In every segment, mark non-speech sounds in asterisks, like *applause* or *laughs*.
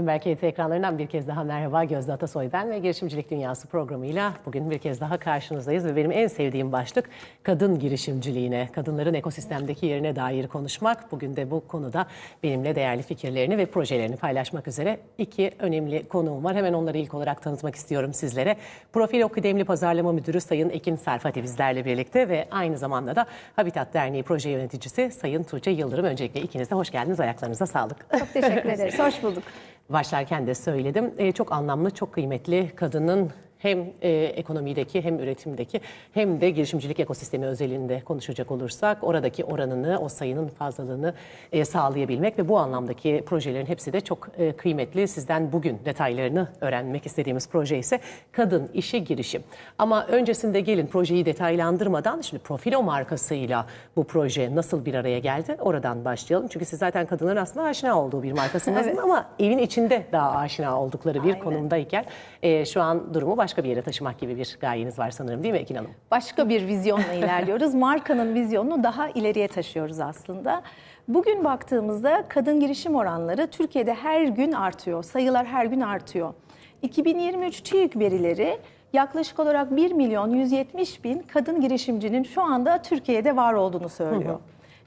Bloomberg KT ekranlarından bir kez daha merhaba. Gözde Atasoy ben ve Girişimcilik Dünyası programıyla bugün bir kez daha karşınızdayız. Ve benim en sevdiğim başlık kadın girişimciliğine, kadınların ekosistemdeki yerine dair konuşmak. Bugün de bu konuda benimle değerli fikirlerini ve projelerini paylaşmak üzere iki önemli konuğum var. Hemen onları ilk olarak tanıtmak istiyorum sizlere. Profil Kıdemli Pazarlama Müdürü Sayın Ekin Serfati bizlerle birlikte ve aynı zamanda da Habitat Derneği Proje Yöneticisi Sayın Tuğçe Yıldırım. Öncelikle ikiniz de hoş geldiniz. Ayaklarınıza sağlık. Çok teşekkür ederiz. Hoş bulduk. Başlarken de söyledim. Ee, çok anlamlı, çok kıymetli kadının hem e, ekonomideki hem üretimdeki hem de girişimcilik ekosistemi özelinde konuşacak olursak oradaki oranını, o sayının fazlalığını e, sağlayabilmek ve bu anlamdaki projelerin hepsi de çok e, kıymetli. Sizden bugün detaylarını öğrenmek istediğimiz proje ise kadın işi girişim. Ama öncesinde gelin projeyi detaylandırmadan şimdi Profilo markasıyla bu proje nasıl bir araya geldi oradan başlayalım. Çünkü siz zaten kadınların aslında aşina olduğu bir markasınız *laughs* Evet. ama evin içinde daha aşina oldukları bir Aynen. konumdayken e, şu an durumu başka bir yere taşımak gibi bir gayeniz var sanırım değil mi Ekin Hanım? Başka bir vizyonla ilerliyoruz. *laughs* Markanın vizyonunu daha ileriye taşıyoruz aslında. Bugün baktığımızda kadın girişim oranları Türkiye'de her gün artıyor. Sayılar her gün artıyor. 2023 TÜİK verileri yaklaşık olarak 1 milyon 170 bin kadın girişimcinin şu anda Türkiye'de var olduğunu söylüyor.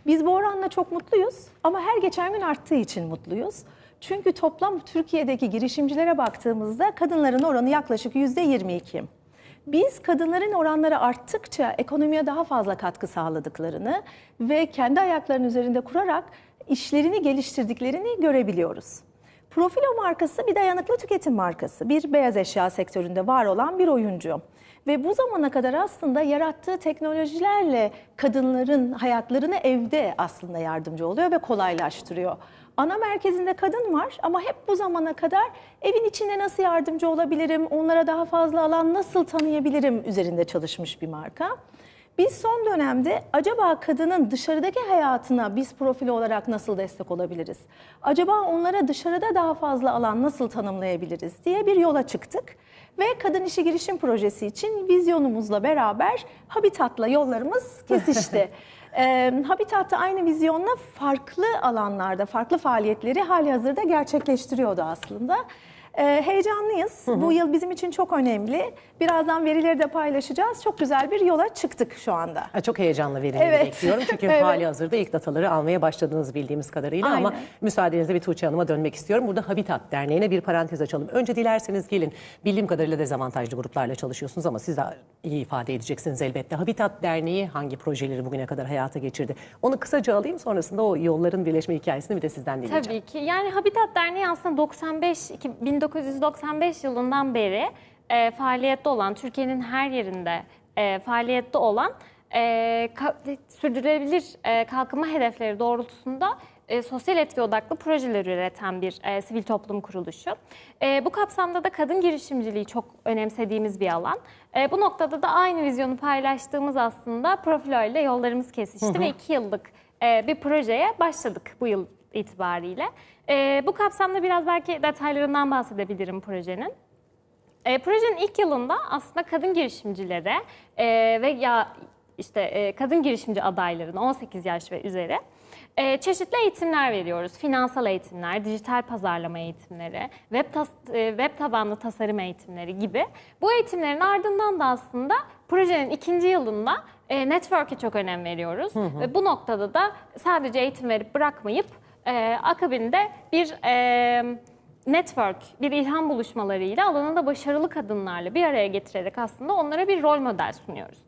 Biz bu oranla çok mutluyuz ama her geçen gün arttığı için mutluyuz. Çünkü toplam Türkiye'deki girişimcilere baktığımızda kadınların oranı yaklaşık %22. Biz kadınların oranları arttıkça ekonomiye daha fazla katkı sağladıklarını ve kendi ayaklarının üzerinde kurarak işlerini geliştirdiklerini görebiliyoruz. Profilo markası bir dayanıklı tüketim markası. Bir beyaz eşya sektöründe var olan bir oyuncu. Ve bu zamana kadar aslında yarattığı teknolojilerle kadınların hayatlarını evde aslında yardımcı oluyor ve kolaylaştırıyor. Ana merkezinde kadın var ama hep bu zamana kadar evin içinde nasıl yardımcı olabilirim, onlara daha fazla alan nasıl tanıyabilirim üzerinde çalışmış bir marka. Biz son dönemde acaba kadının dışarıdaki hayatına biz profili olarak nasıl destek olabiliriz? Acaba onlara dışarıda daha fazla alan nasıl tanımlayabiliriz diye bir yola çıktık. Ve Kadın İşi Girişim Projesi için vizyonumuzla beraber Habitat'la yollarımız *laughs* kesişti. Ee, Habitat da aynı vizyonla farklı alanlarda, farklı faaliyetleri hali hazırda gerçekleştiriyordu aslında. Ee, heyecanlıyız. Bu yıl bizim için çok önemli. Birazdan verileri de paylaşacağız. Çok güzel bir yola çıktık şu anda. Ha, Çok heyecanla verileri Evet. bekliyorum. Çünkü *laughs* Evet. hali hazırda ilk dataları almaya başladınız bildiğimiz kadarıyla. Ama Aynen. müsaadenizle bir Tuğçe Hanım'a dönmek istiyorum. Burada Habitat Derneği'ne bir parantez açalım. Önce dilerseniz gelin. Bildiğim kadarıyla dezavantajlı gruplarla çalışıyorsunuz ama siz de iyi ifade edeceksiniz elbette. Habitat Derneği hangi projeleri bugüne kadar hayata geçirdi? Onu kısaca alayım sonrasında o yolların birleşme hikayesini bir de sizden dinleyeceğim. Tabii ki. Yani Habitat Derneği aslında 95 iki- 1995 yılından beri e, faaliyette olan, Türkiye'nin her yerinde e, faaliyette olan e, ka- sürdürülebilir e, kalkınma hedefleri doğrultusunda e, sosyal etki odaklı projeler üreten bir e, sivil toplum kuruluşu. E, bu kapsamda da kadın girişimciliği çok önemsediğimiz bir alan. E, bu noktada da aynı vizyonu paylaştığımız aslında Profilo ile yollarımız kesişti ve iki yıllık e, bir projeye başladık bu yıl itibariyle. E, bu kapsamda biraz belki detaylarından bahsedebilirim projenin. E, projenin ilk yılında aslında kadın girişimcilere e, ve ya işte e, kadın girişimci adaylarına 18 yaş ve üzeri e, çeşitli eğitimler veriyoruz. Finansal eğitimler, dijital pazarlama eğitimleri, web, tas- e, web tabanlı tasarım eğitimleri gibi. Bu eğitimlerin ardından da aslında projenin ikinci yılında e, network'e çok önem veriyoruz. Ve bu noktada da sadece eğitim verip bırakmayıp e, akabinde bir... E, network, bir ilham buluşmalarıyla alanında başarılı kadınlarla bir araya getirerek aslında onlara bir rol model sunuyoruz.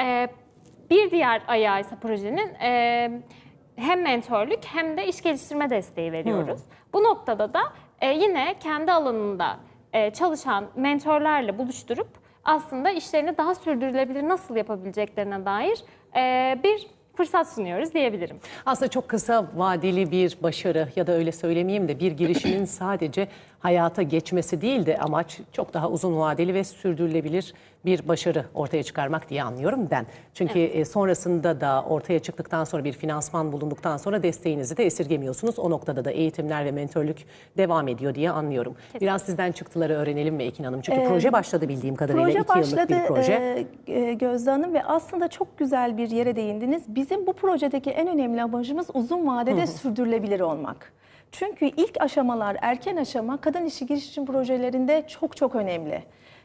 Ee, bir diğer ayağı ise projenin e, hem mentorluk hem de iş geliştirme desteği veriyoruz. Bu noktada da e, yine kendi alanında e, çalışan mentorlarla buluşturup aslında işlerini daha sürdürülebilir nasıl yapabileceklerine dair e, bir fırsat sunuyoruz diyebilirim. Aslında çok kısa vadeli bir başarı ya da öyle söylemeyeyim de bir girişimin *clears throat* sadece hayata geçmesi değil de amaç çok daha uzun vadeli ve sürdürülebilir bir başarı ortaya çıkarmak diye anlıyorum ben. Çünkü e, sonrasında da ortaya çıktıktan sonra bir finansman bulunduktan sonra desteğinizi de esirgemiyorsunuz. O noktada da eğitimler ve mentörlük devam ediyor diye anlıyorum. Biraz sizden çıktıları öğrenelim mi Ekin Hanım? Çünkü proje başladı bildiğim kadarıyla. Proje iki yıllık başladı bir proje. e, e, Gözde Hanım ve aslında çok güzel bir yere değindiniz. Bizim bu projedeki en önemli amacımız uzun vadede sürdürülebilir olmak. Çünkü ilk aşamalar, erken aşama kadın işi girişim projelerinde çok çok önemli.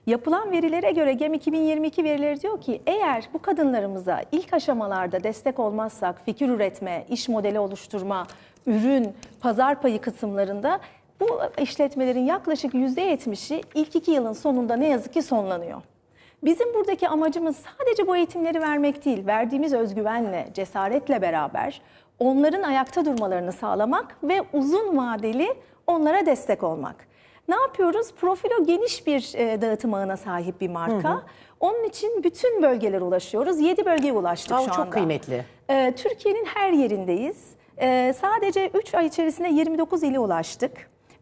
Yapılan verilere göre GEM 2022 verileri diyor ki eğer bu kadınlarımıza ilk aşamalarda destek olmazsak fikir üretme, iş modeli oluşturma, ürün, pazar payı kısımlarında bu işletmelerin yaklaşık %70'i ilk iki yılın sonunda ne yazık ki sonlanıyor. Bizim buradaki amacımız sadece bu eğitimleri vermek değil, verdiğimiz özgüvenle, cesaretle beraber onların ayakta durmalarını sağlamak ve uzun vadeli onlara destek olmak. Ne yapıyoruz? Profilo geniş bir e, dağıtım ağına sahip bir marka. Onun için bütün bölgelere ulaşıyoruz. 7 bölgeye ulaştık Aa, şu çok anda. kıymetli. Ee, Türkiye'nin her yerindeyiz. Ee, sadece 3 ay içerisinde 29 ile ulaştık.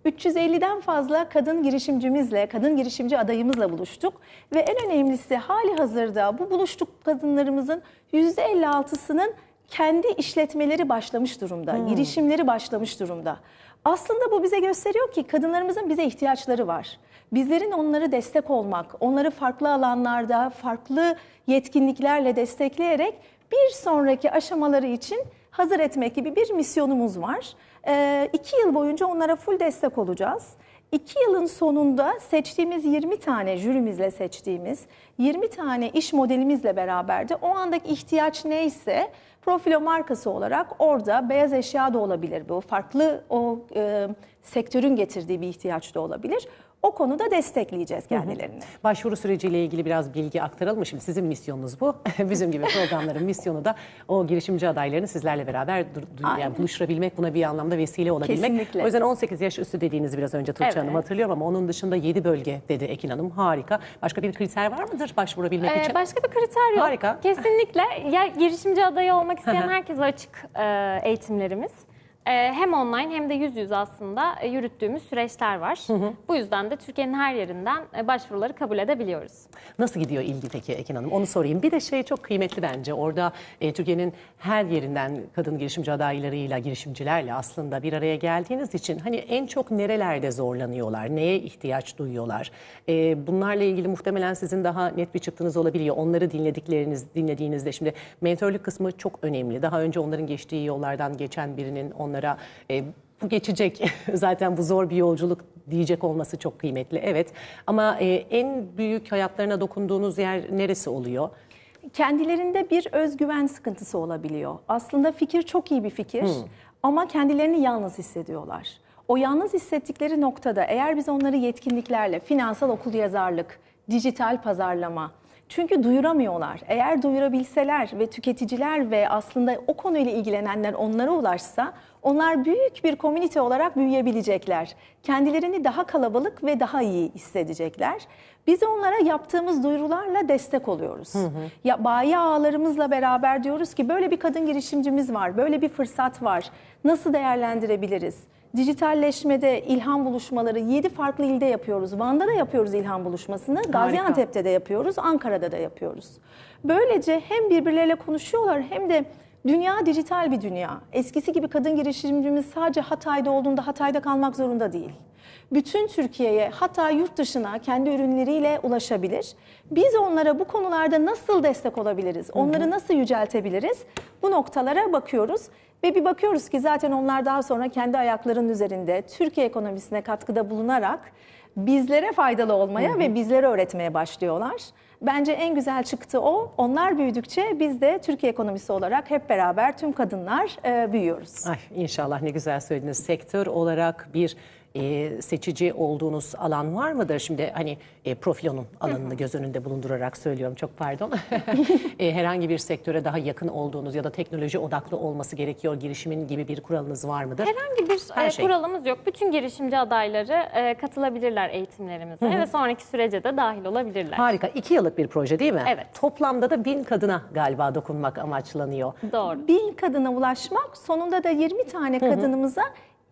350'den fazla kadın girişimcimizle, kadın girişimci adayımızla buluştuk. Ve en önemlisi hali hazırda bu buluştuk kadınlarımızın %56'sının kendi işletmeleri başlamış durumda, girişimleri başlamış durumda. Aslında bu bize gösteriyor ki kadınlarımızın bize ihtiyaçları var. Bizlerin onları destek olmak, onları farklı alanlarda, farklı yetkinliklerle destekleyerek bir sonraki aşamaları için hazır etmek gibi bir misyonumuz var. Ee, iki yıl boyunca onlara full destek olacağız. İki yılın sonunda seçtiğimiz 20 tane jürimizle seçtiğimiz 20 tane iş modelimizle beraber de o andaki ihtiyaç neyse profilo markası olarak orada beyaz eşya da olabilir bu. Farklı o e, sektörün getirdiği bir ihtiyaç da olabilir. O konuda destekleyeceğiz kendilerini. Başvuru süreciyle ilgili biraz bilgi aktaralım? Şimdi sizin misyonunuz bu. *laughs* Bizim gibi programların misyonu da o girişimci adaylarını sizlerle beraber yani buluşturabilmek, buna bir anlamda vesile olabilmek. Kesinlikle. O yüzden 18 yaş üstü dediğinizi biraz önce Tuğçe Evet. Hanım hatırlıyorum ama onun dışında 7 bölge dedi Ekin Hanım. Harika. Başka bir kriter var mıdır başvurabilmek Ee, için? başka bir kriter yok. Harika. Kesinlikle ya girişimci adayı olmak isteyen herkese açık e, eğitimlerimiz. E, hem online hem de yüz yüze aslında e, yürüttüğümüz süreçler var. Bu yüzden de Türkiye'nin her yerinden e, başvuruları kabul edebiliyoruz. Nasıl gidiyor ilgi peki Ekin Hanım? Onu sorayım. Bir de şey çok kıymetli bence. Orada e, Türkiye'nin her yerinden kadın girişimci adaylarıyla, girişimcilerle aslında bir araya geldiğiniz için hani en çok nerelerde zorlanıyorlar? Neye ihtiyaç duyuyorlar? E, bunlarla ilgili muhtemelen sizin daha net bir çıktınız olabiliyor. Onları dinledikleriniz, dinlediğinizde şimdi mentörlük kısmı çok önemli. Daha önce onların geçtiği yollardan geçen birinin onlara e, bu geçecek *laughs* zaten bu zor bir yolculuk diyecek olması çok kıymetli. Evet ama e, en büyük hayatlarına dokunduğunuz yer neresi oluyor? kendilerinde bir özgüven sıkıntısı olabiliyor. Aslında fikir çok iyi bir fikir ama kendilerini yalnız hissediyorlar. O yalnız hissettikleri noktada eğer biz onları yetkinliklerle, finansal okul yazarlık, dijital pazarlama, çünkü duyuramıyorlar. Eğer duyurabilseler ve tüketiciler ve aslında o konuyla ilgilenenler onlara ulaşsa onlar büyük bir komünite olarak büyüyebilecekler. Kendilerini daha kalabalık ve daha iyi hissedecekler. Biz onlara yaptığımız duyurularla destek oluyoruz. Ya bayi ağlarımızla beraber diyoruz ki böyle bir kadın girişimcimiz var, böyle bir fırsat var. Nasıl değerlendirebiliriz? Dijitalleşmede ilham buluşmaları 7 farklı ilde yapıyoruz. Van'da da yapıyoruz ilham buluşmasını. Gaziantep'te de yapıyoruz, Ankara'da da yapıyoruz. Böylece hem birbirleriyle konuşuyorlar hem de dünya dijital bir dünya. Eskisi gibi kadın girişimcimiz sadece Hatay'da olduğunda Hatay'da kalmak zorunda değil. Bütün Türkiye'ye hatta yurt dışına kendi ürünleriyle ulaşabilir. Biz onlara bu konularda nasıl destek olabiliriz? Onları nasıl yüceltebiliriz? Bu noktalara bakıyoruz. Ve bir bakıyoruz ki zaten onlar daha sonra kendi ayaklarının üzerinde Türkiye ekonomisine katkıda bulunarak bizlere faydalı olmaya ve bizlere öğretmeye başlıyorlar. Bence en güzel çıktı o. Onlar büyüdükçe biz de Türkiye ekonomisi olarak hep beraber tüm kadınlar e, büyüyoruz. Ay inşallah ne güzel söylediniz. Sektör olarak bir e, seçici olduğunuz alan var mıdır? Şimdi hani e, profilonun alanını göz önünde bulundurarak söylüyorum çok pardon. *laughs* *laughs* E, herhangi bir sektöre daha yakın olduğunuz ya da teknoloji odaklı olması gerekiyor girişimin gibi bir kuralınız var mıdır? Herhangi bir Her e, şey. kuralımız yok. Bütün girişimci adayları e, katılabilirler eğitimlerimize ve sonraki sürece de dahil olabilirler. Harika. iki yıllık bir proje değil mi? Evet. Toplamda da bin kadına galiba dokunmak amaçlanıyor. Doğru. bin kadına ulaşmak sonunda da 20 tane kadınımıza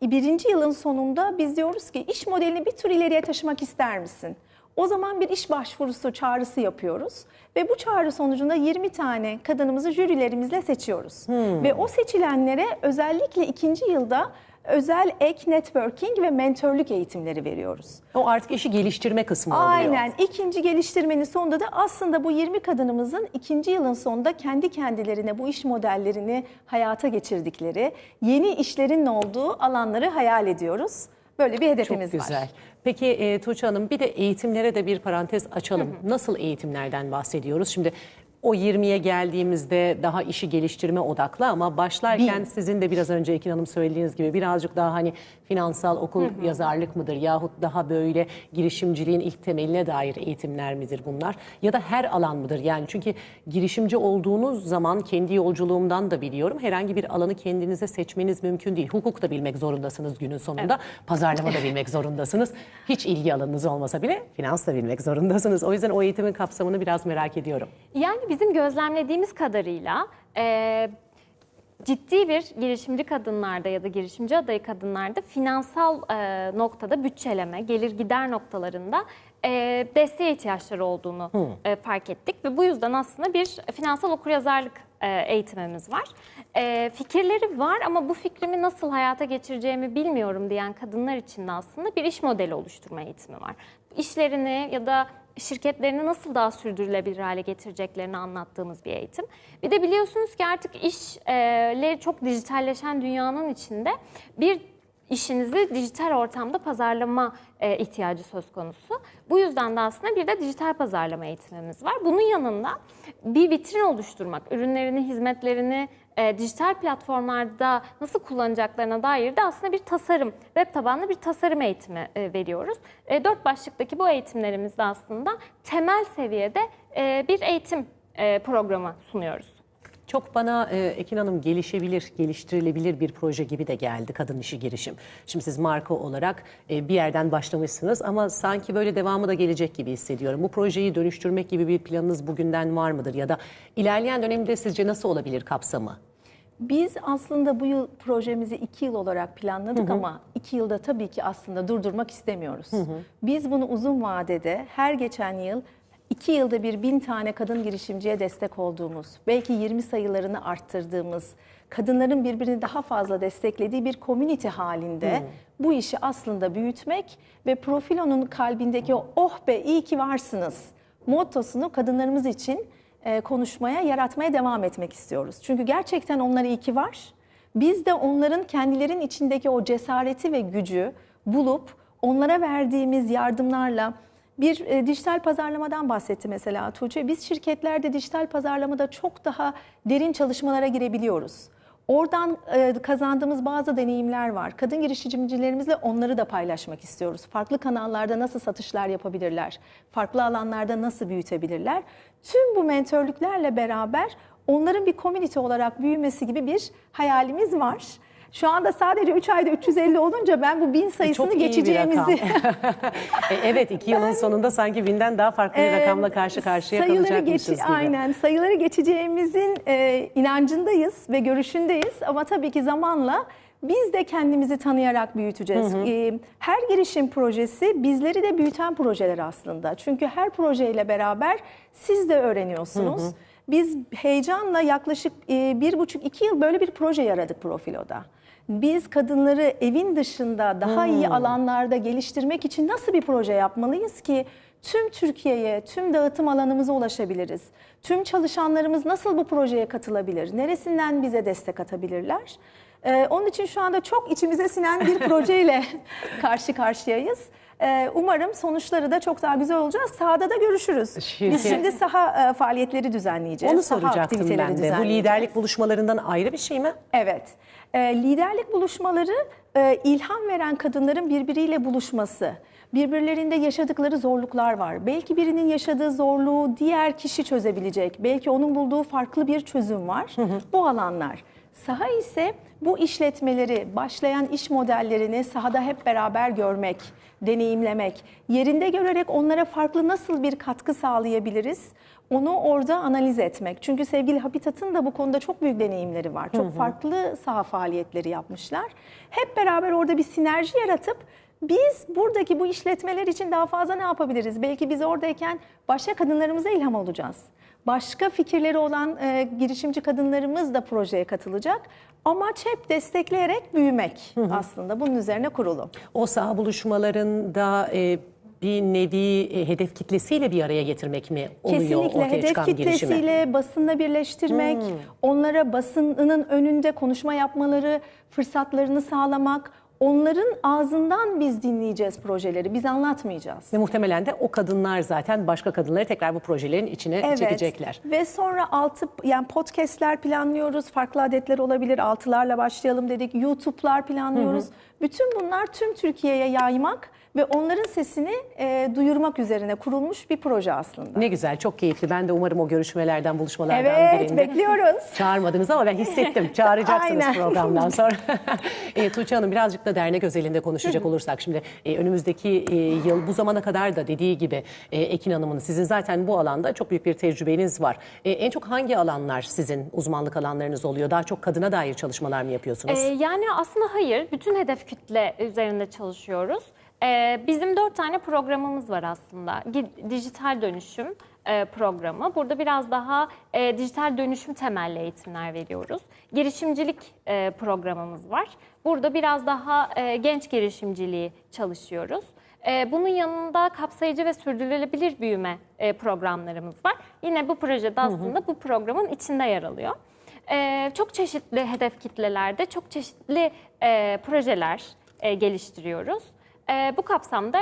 birinci yılın sonunda biz diyoruz ki iş modelini bir tür ileriye taşımak ister misin? O zaman bir iş başvurusu çağrısı yapıyoruz ve bu çağrı sonucunda 20 tane kadınımızı jürilerimizle seçiyoruz. Ve o seçilenlere özellikle ikinci yılda özel ek networking ve mentörlük eğitimleri veriyoruz. O artık işi geliştirme kısmı oluyor. Aynen. İkinci geliştirmenin sonunda da aslında bu 20 kadınımızın ikinci yılın sonunda kendi kendilerine bu iş modellerini hayata geçirdikleri, yeni işlerin olduğu alanları hayal ediyoruz. Böyle bir Çok hedefimiz güzel. var. Peki e, Tuğçe Hanım bir de eğitimlere de bir parantez açalım. Nasıl eğitimlerden bahsediyoruz? Şimdi o 20'ye geldiğimizde daha işi geliştirme odaklı ama başlarken sizin de biraz önce Ekin Hanım söylediğiniz gibi birazcık daha hani finansal okul yazarlık mıdır yahut daha böyle girişimciliğin ilk temeline dair eğitimler midir bunlar? Ya da her alan mıdır? Yani çünkü girişimci olduğunuz zaman kendi yolculuğumdan da biliyorum herhangi bir alanı kendinize seçmeniz mümkün değil. Hukuk da bilmek zorundasınız günün sonunda. Pazarlama da *laughs* bilmek zorundasınız. Hiç ilgi alanınız olmasa bile finans da bilmek zorundasınız. O yüzden o eğitimin kapsamını biraz merak ediyorum. Yani bizim gözlemlediğimiz kadarıyla e, ciddi bir girişimci kadınlarda ya da girişimci adayı kadınlarda finansal e, noktada bütçeleme, gelir gider noktalarında e, desteğe ihtiyaçları olduğunu e, fark ettik ve bu yüzden aslında bir finansal okuryazarlık e, eğitimimiz var. E, fikirleri var ama bu fikrimi nasıl hayata geçireceğimi bilmiyorum diyen kadınlar için de aslında bir iş modeli oluşturma eğitimi var. İşlerini ya da şirketlerini nasıl daha sürdürülebilir hale getireceklerini anlattığımız bir eğitim. Bir de biliyorsunuz ki artık işleri çok dijitalleşen dünyanın içinde bir işinizi dijital ortamda pazarlama e, ihtiyacı söz konusu. Bu yüzden de aslında bir de dijital pazarlama eğitimimiz var. Bunun yanında bir vitrin oluşturmak, ürünlerini, hizmetlerini e, dijital platformlarda nasıl kullanacaklarına dair de aslında bir tasarım, web tabanlı bir tasarım eğitimi e, veriyoruz. Dört başlıktaki bu eğitimlerimizde aslında temel seviyede bir eğitim programı sunuyoruz. Çok bana e, Ekin Hanım gelişebilir, geliştirilebilir bir proje gibi de geldi kadın işi girişim. Şimdi siz marka olarak e, bir yerden başlamışsınız ama sanki böyle devamı da gelecek gibi hissediyorum. Bu projeyi dönüştürmek gibi bir planınız bugünden var mıdır? Ya da ilerleyen dönemde sizce nasıl olabilir kapsamı? Biz aslında bu yıl projemizi iki yıl olarak planladık ama iki yılda tabii ki aslında durdurmak istemiyoruz. Biz bunu uzun vadede her geçen yıl iki yılda bir bin tane kadın girişimciye destek olduğumuz, belki 20 sayılarını arttırdığımız, kadınların birbirini daha fazla desteklediği bir komünite halinde bu işi aslında büyütmek ve Profilo'nun kalbindeki o oh be iyi ki varsınız mottosunu kadınlarımız için e, konuşmaya, yaratmaya devam etmek istiyoruz. Çünkü gerçekten onlar iyi ki var. Biz de onların kendilerinin içindeki o cesareti ve gücü bulup onlara verdiğimiz yardımlarla bir e, dijital pazarlamadan bahsetti mesela Tuğçe. Biz şirketlerde dijital pazarlamada çok daha derin çalışmalara girebiliyoruz. Oradan e, kazandığımız bazı deneyimler var. Kadın girişimcilerimizle onları da paylaşmak istiyoruz. Farklı kanallarda nasıl satışlar yapabilirler? Farklı alanlarda nasıl büyütebilirler? Tüm bu mentörlüklerle beraber onların bir komünite olarak büyümesi gibi bir hayalimiz var. Şu anda sadece 3 ayda 350 olunca ben bu bin sayısını Çok geçeceğimizi *laughs* E, evet iki yılın sonunda sanki binden daha farklı bir rakamla karşı karşıya Sayıları kalacakmışız geç- gibi. Aynen sayıları geçeceğimizin e, inancındayız ve görüşündeyiz ama tabii ki zamanla biz de kendimizi tanıyarak büyüteceğiz. E, her girişim projesi bizleri de büyüten projeler aslında. Çünkü her projeyle beraber siz de öğreniyorsunuz. Biz heyecanla yaklaşık e, bir buçuk iki yıl böyle bir proje yaradık Profilo'da. Biz kadınları evin dışında daha iyi alanlarda geliştirmek için nasıl bir proje yapmalıyız ki tüm Türkiye'ye, tüm dağıtım alanımıza ulaşabiliriz? Tüm çalışanlarımız nasıl bu projeye katılabilir? Neresinden bize destek atabilirler? Ee, onun için şu anda çok içimize sinen bir *laughs* projeyle *laughs* karşı karşıyayız. Ee, umarım sonuçları da çok daha güzel olacak. Sahada da görüşürüz. Şirket- Biz şimdi saha e, faaliyetleri düzenleyeceğiz. Onu saha soracaktım ben de. Bu liderlik buluşmalarından ayrı bir şey mi? Evet. E, liderlik buluşmaları e, ilham veren kadınların birbiriyle buluşması. Birbirlerinde yaşadıkları zorluklar var. Belki birinin yaşadığı zorluğu diğer kişi çözebilecek. Belki onun bulduğu farklı bir çözüm var. Bu alanlar. Saha ise bu işletmeleri, başlayan iş modellerini sahada hep beraber görmek, deneyimlemek, yerinde görerek onlara farklı nasıl bir katkı sağlayabiliriz? Onu orada analiz etmek. Çünkü sevgili Habitat'ın da bu konuda çok büyük deneyimleri var. Çok farklı saha faaliyetleri yapmışlar. Hep beraber orada bir sinerji yaratıp Biz buradaki bu işletmeler için daha fazla ne yapabiliriz? Belki biz oradayken başka kadınlarımıza ilham olacağız. Başka fikirleri olan e, girişimci kadınlarımız da projeye katılacak. Amaç hep destekleyerek büyümek aslında. Bunun üzerine kurulu. O saha buluşmalarında e, bir nevi e, hedef kitlesiyle bir araya getirmek mi oluyor Kesinlikle ortaya hedef çıkan girişime? kitlesiyle basınla birleştirmek, onlara basının önünde konuşma yapmaları, fırsatlarını sağlamak, onların ağzından biz dinleyeceğiz projeleri, biz anlatmayacağız. Ve muhtemelen de o kadınlar zaten başka kadınları tekrar bu projelerin içine çekecekler. Ve sonra altı yani podcast'ler planlıyoruz. Farklı adetler olabilir. Altılarla başlayalım dedik. YouTube'lar planlıyoruz. Bütün bunlar tüm Türkiye'ye yaymak ve onların sesini e, duyurmak üzerine kurulmuş bir proje aslında. Ne güzel, çok keyifli. Ben de umarım o görüşmelerden, buluşmalardan Evet, birinde bekliyoruz. *laughs* çağırmadınız ama ben hissettim. *laughs* Çağıracaksınız programdan *laughs* sonra. e, Tuğçe Hanım birazcık da dernek özelinde konuşacak olursak şimdi e, önümüzdeki e, yıl bu zamana kadar da dediği gibi e, Ekin Hanım'ın sizin zaten bu alanda çok büyük bir tecrübeniz var. E, en çok hangi alanlar sizin uzmanlık alanlarınız oluyor? Daha çok kadına dair çalışmalar mı yapıyorsunuz? Ee, yani aslında hayır, bütün hedef kütle üzerinde çalışıyoruz. Ee, bizim dört tane programımız var aslında. Dijital dönüşüm e, programı. Burada biraz daha e, dijital dönüşüm temelli eğitimler veriyoruz. Girişimcilik e, programımız var. Burada biraz daha e, genç girişimciliği çalışıyoruz. E, Bunun yanında kapsayıcı ve sürdürülebilir büyüme e, programlarımız var. Yine bu projede aslında bu programın içinde yer alıyor. Çok çeşitli hedef kitlelerde çok çeşitli e, projeler e, geliştiriyoruz. E, bu kapsamda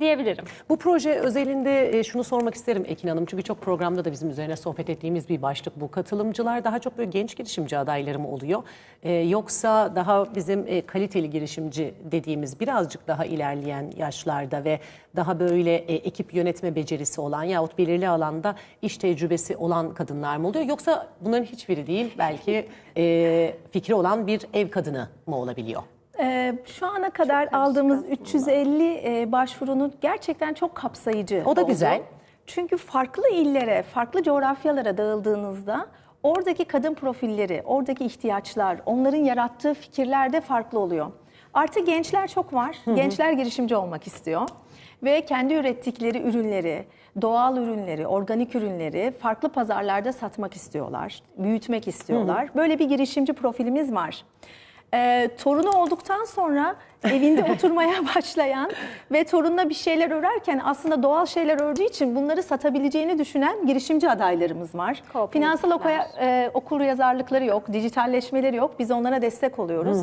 diyebilirim. Bu proje özelinde e, şunu sormak isterim Ekin Hanım. Çünkü çok programda da bizim üzerine sohbet ettiğimiz bir başlık bu. Katılımcılar daha çok böyle genç girişimci adayları mı oluyor? E, yoksa daha bizim e, kaliteli girişimci dediğimiz birazcık daha ilerleyen yaşlarda ve daha böyle e, ekip yönetme becerisi olan yahut belirli alanda iş tecrübesi olan kadınlar mı oluyor? Yoksa bunların hiçbiri değil belki e, fikri olan bir ev kadını mı olabiliyor? Ee, şu ana kadar aldığımız 350 e, başvurunun gerçekten çok kapsayıcı O da oldu. güzel. Çünkü farklı illere, farklı coğrafyalara dağıldığınızda oradaki kadın profilleri, oradaki ihtiyaçlar, onların yarattığı fikirler de farklı oluyor. Artık gençler çok var. Gençler girişimci olmak istiyor. Ve kendi ürettikleri ürünleri, doğal ürünleri, organik ürünleri farklı pazarlarda satmak istiyorlar, büyütmek istiyorlar. Böyle bir girişimci profilimiz var. Ee, torunu olduktan sonra evinde *laughs* oturmaya başlayan ve torunla bir şeyler örerken aslında doğal şeyler ördüğü için bunları satabileceğini düşünen girişimci adaylarımız var. Kooperatifler. Finansal okuya, e, okur yazarlıkları yok, dijitalleşmeleri yok. Biz onlara destek oluyoruz.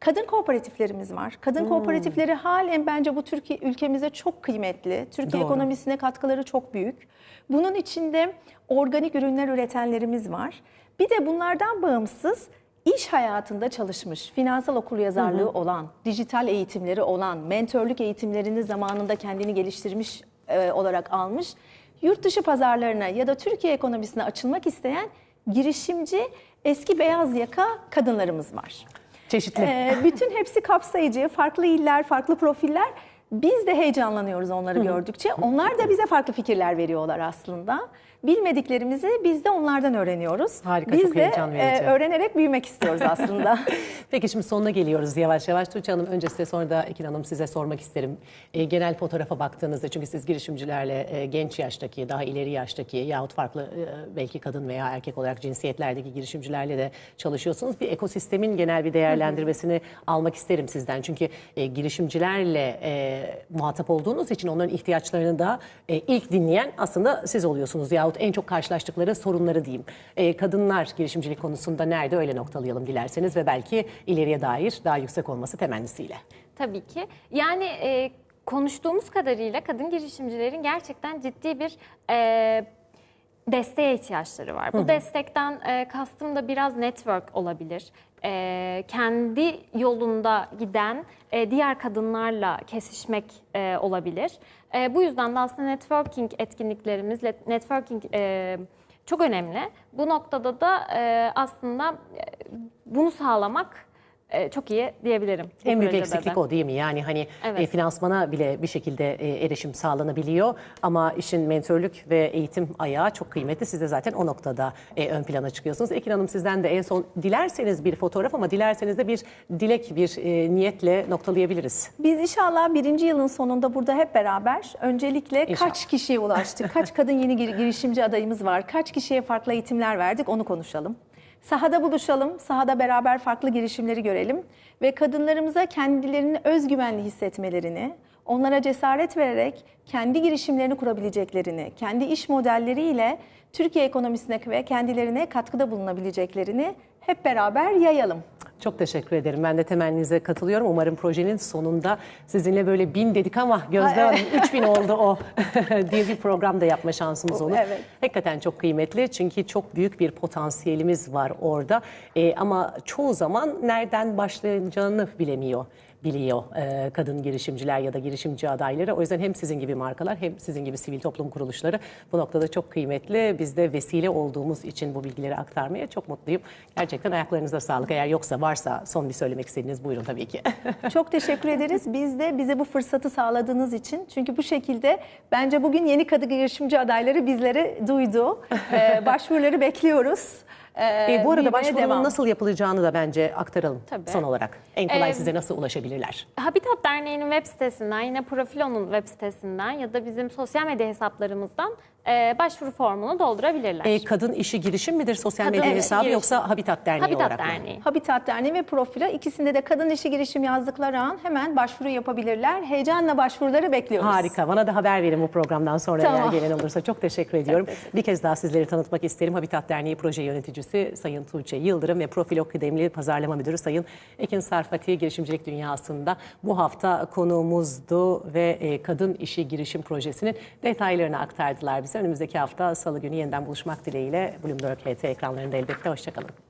Kadın kooperatiflerimiz var. Kadın kooperatifleri halen bence bu Türkiye ülkemize çok kıymetli. Türkiye Doğru. ekonomisine katkıları çok büyük. Bunun içinde organik ürünler üretenlerimiz var. Bir de bunlardan bağımsız iş hayatında çalışmış, finansal okuryazarlığı olan, dijital eğitimleri olan, mentörlük eğitimlerini zamanında kendini geliştirmiş e, olarak almış, yurt dışı pazarlarına ya da Türkiye ekonomisine açılmak isteyen girişimci eski beyaz yaka kadınlarımız var. Çeşitli. Ee, bütün hepsi kapsayıcı, farklı iller, farklı profiller. Biz de heyecanlanıyoruz onları gördükçe. Onlar da bize farklı fikirler veriyorlar aslında. Bilmediklerimizi biz de onlardan öğreniyoruz. Harika, biz çok de heyecan verici. e, öğrenerek büyümek istiyoruz aslında. *laughs* *laughs* Peki şimdi sonuna geliyoruz yavaş yavaş. Tuğçe Hanım önce size sonra da Ekin Hanım size sormak isterim. E, genel fotoğrafa baktığınızda çünkü siz girişimcilerle e, genç yaştaki, daha ileri yaştaki yahut farklı e, belki kadın veya erkek olarak cinsiyetlerdeki girişimcilerle de çalışıyorsunuz. Bir ekosistemin genel bir değerlendirmesini almak isterim sizden. Çünkü e, girişimcilerle e, muhatap olduğunuz için onların ihtiyaçlarını da e, ilk dinleyen aslında siz oluyorsunuz yahut en çok karşılaştıkları sorunları diyeyim. E, kadınlar girişimcilik konusunda nerede öyle noktalayalım dilerseniz ve belki ileriye dair daha yüksek olması temennisiyle. Tabii ki. Yani e, konuştuğumuz kadarıyla kadın girişimcilerin gerçekten ciddi bir e, desteğe ihtiyaçları var. Bu destekten e, kastım da biraz network olabilir. E, kendi yolunda giden e, diğer kadınlarla kesişmek e, olabilir. E, bu yüzden de aslında networking etkinliklerimiz, le- networking e, çok önemli. Bu noktada da e, aslında e, bunu sağlamak e, çok iyi diyebilirim. En büyük eksiklik de. o değil mi? Yani hani Evet. e, finansmana bile bir şekilde e, erişim sağlanabiliyor ama işin mentörlük ve eğitim ayağı çok kıymetli. Siz de zaten o noktada e, ön plana çıkıyorsunuz. Ekin Hanım sizden de en son dilerseniz bir fotoğraf ama dilerseniz de bir dilek, bir e, niyetle noktalayabiliriz. Biz inşallah birinci yılın sonunda burada hep beraber öncelikle İnşallah. kaç kişiye ulaştık, kaç kadın yeni gir- girişimci adayımız var, kaç kişiye farklı eğitimler verdik onu konuşalım. Sahada buluşalım, sahada beraber farklı girişimleri görelim ve kadınlarımıza kendilerini özgüvenli hissetmelerini, onlara cesaret vererek kendi girişimlerini kurabileceklerini, kendi iş modelleriyle Türkiye ekonomisine ve kendilerine katkıda bulunabileceklerini hep beraber yayalım. Çok teşekkür ederim. Ben de temenninize katılıyorum. Umarım projenin sonunda sizinle böyle bin dedik ama Gözde Hanım 3000 oldu o *laughs* diye bir program da yapma şansımız O- olur. evet. Hakikaten çok kıymetli çünkü çok büyük bir potansiyelimiz var orada. Ee, ama çoğu zaman nereden başlayacağını bilemiyor biliyor e, kadın girişimciler ya da girişimci adayları. O yüzden hem sizin gibi markalar hem sizin gibi sivil toplum kuruluşları bu noktada çok kıymetli. Biz de vesile olduğumuz için bu bilgileri aktarmaya çok mutluyum. Gerçekten ayaklarınıza sağlık. Eğer yoksa varsa son bir söylemek istediğiniz buyurun tabii ki. *laughs* Çok teşekkür ederiz. Biz de bize bu fırsatı sağladığınız için. Çünkü bu şekilde bence bugün yeni kadın girişimci adayları bizleri duydu. Ee, başvuruları bekliyoruz. Ee, E, bu arada başvurunun devam. nasıl yapılacağını da bence aktaralım Tabii. son olarak. En kolay Ee, size nasıl ulaşabilirler? Habitat Derneği'nin web sitesinden, yine Profilo'nun web sitesinden ya da bizim sosyal medya hesaplarımızdan e, başvuru formunu doldurabilirler. E, kadın işi girişim midir sosyal Kadın medya hesabı girişim. yoksa Habitat Derneği Habitat olarak mı? Derneği. Habitat Derneği ve Profilo ikisinde de kadın işi girişim yazdıkları an hemen başvuru yapabilirler. Heyecanla başvuruları bekliyoruz. Harika. Bana da haber verin bu programdan sonra Tamam. eğer gelen olursa. Çok teşekkür ediyorum. Bir kez daha sizleri tanıtmak isterim. Habitat Derneği Proje Yöneticisi Sayın Tuğçe Yıldırım ve Profilo Kıdemli Pazarlama Müdürü Sayın Ekin Sarfati girişimcilik dünyasında bu hafta konuğumuzdu ve e, Kadın İşi Girişim Projesi'nin detaylarını aktardılar bize. Önümüzdeki hafta Salı günü yeniden buluşmak dileğiyle Bloomberg HT ekranlarında elbette. Hoşçakalın.